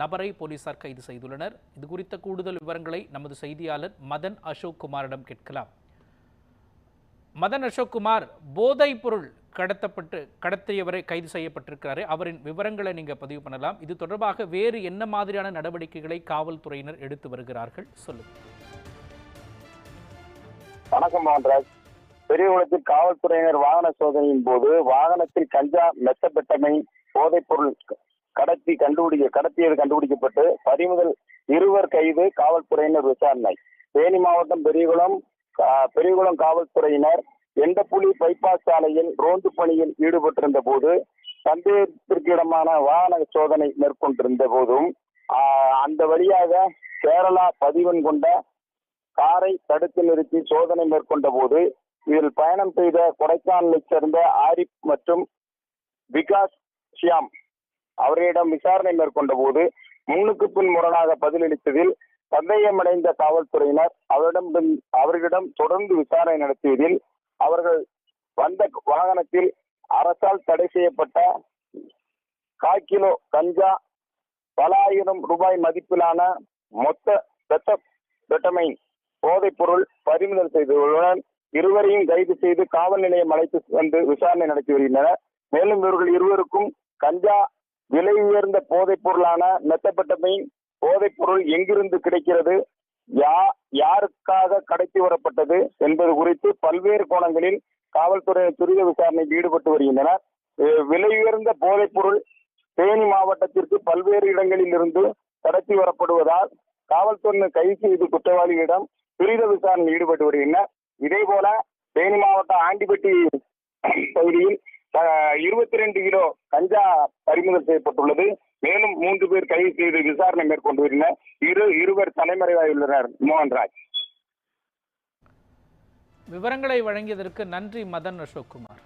நபரை போலீசார் கைது செய்துள்ளனர். இது குறித்த கூடுதல் விவரங்களை நமது செய்தியாளர் மதன் அசோக் குமாரிடம் கேட்கலாம். மதன் அசோக் குமார் போதைப் பொருள் கடத்தப்பட்டு கடத்தியவரை கைது செய்யப்பட்டிருக்கிறாரு அவரின் விவரங்களை நீங்க பதிவு பண்ணலாம். இது தொடர்பாக வேறு என்ன மாதிரியான நடவடிக்கைகளை காவல்துறையினர் எடுத்து வருகிறார்கள்? சொல்லுங்க வணக்கம் மோகன்ராஜ் பெரியகுளத்தில் காவல்துறையினர் வாகன சோதனையின் போது வாகனத்தில் கஞ்சா மெத்தபெட்டமை போதைப் பொருள் கடத்தி கண்டுபிடிக்க கடத்தியது கண்டுபிடிக்கப்பட்டு பறிமுதல் இருவர் கைது காவல்துறையினர் விசாரணை. தேனி மாவட்டம் பெரியகுளம் பெரியகுளம் காவல்துறையினர் எண்டப்புலி பைபாஸ் சாலையில் ரோந்து பணியில் ஈடுபட்டிருந்த போது சந்தேகத்திற்கு இடமான வாகன சோதனை மேற்கொண்டிருந்த போதும் அந்த வழியாக கேரளா பதிவன் கொண்ட காரை தடுத்து நிறுத்தி சோதனை மேற்கொண்ட போது இதில் பயணம் செய்த கொடைக்கானலை சேர்ந்த ஆரிப் மற்றும் விகாஸ் ஷியாம் அவரிடம் விசாரணை மேற்கொண்ட போது முன்னுக்கு பின் முரணாக பதிலளித்ததில் சந்தேகமடைந்த காவல்துறையினர் அவரிடம் அவர்களிடம் தொடர்ந்து விசாரணை நடத்தியதில் அவர்கள் வந்த வாகனத்தில் அரசால் தடை செய்யப்பட்ட கால் கிலோ கஞ்சா பல ஆயிரம் ரூபாய் மதிப்பிலான மொத்த பெட்ட பெட்டமைன் போதைப் பொருள் பறிமுதல் செய்துள்ளனர் இருவரையும் கைது செய்து காவல் நிலையம் அழைத்து வந்து விசாரணை நடத்தி வருகின்றனர். மேலும் இவர்கள் இருவருக்கும் கஞ்சா விலை உயர்ந்த போதைப் பொருளான மெத்தப்பட்டமைன் போதைப் பொருள் எங்கிருந்து கிடைக்கிறது யா யாருக்காக கடத்தி வரப்பட்டது என்பது குறித்து பல்வேறு கோணங்களில் காவல்துறையினர் துரித விசாரணையில் ஈடுபட்டு வருகின்றனர். விலை உயர்ந்த போதைப் பொருள் தேனி மாவட்டத்திற்கு பல்வேறு இடங்களில் இருந்து கடத்தி வரப்படுவதால் காவல்துறையினர் கைது செய்து குற்றவாளிகளிடம் துரித விசாரணையில் ஈடுபட்டு வருகின்றனர். இதே போல தேனி மாவட்டம் ஆண்டிப்பட்டி பகுதியில் இருபத்தி ரெண்டு கிலோ கஞ்சா பறிமுதல் செய்யப்பட்டுள்ளது. மேலும் மூன்று பேர் கைது செய்து விசாரணை மேற்கொண்டு வருகின்றனர். இரு இருவர் தலைமறைவாயுள்ளனர் மோகன்ராஜ். விவரங்களை வழங்கியதற்கு நன்றி மதன் அசோக்குமார்.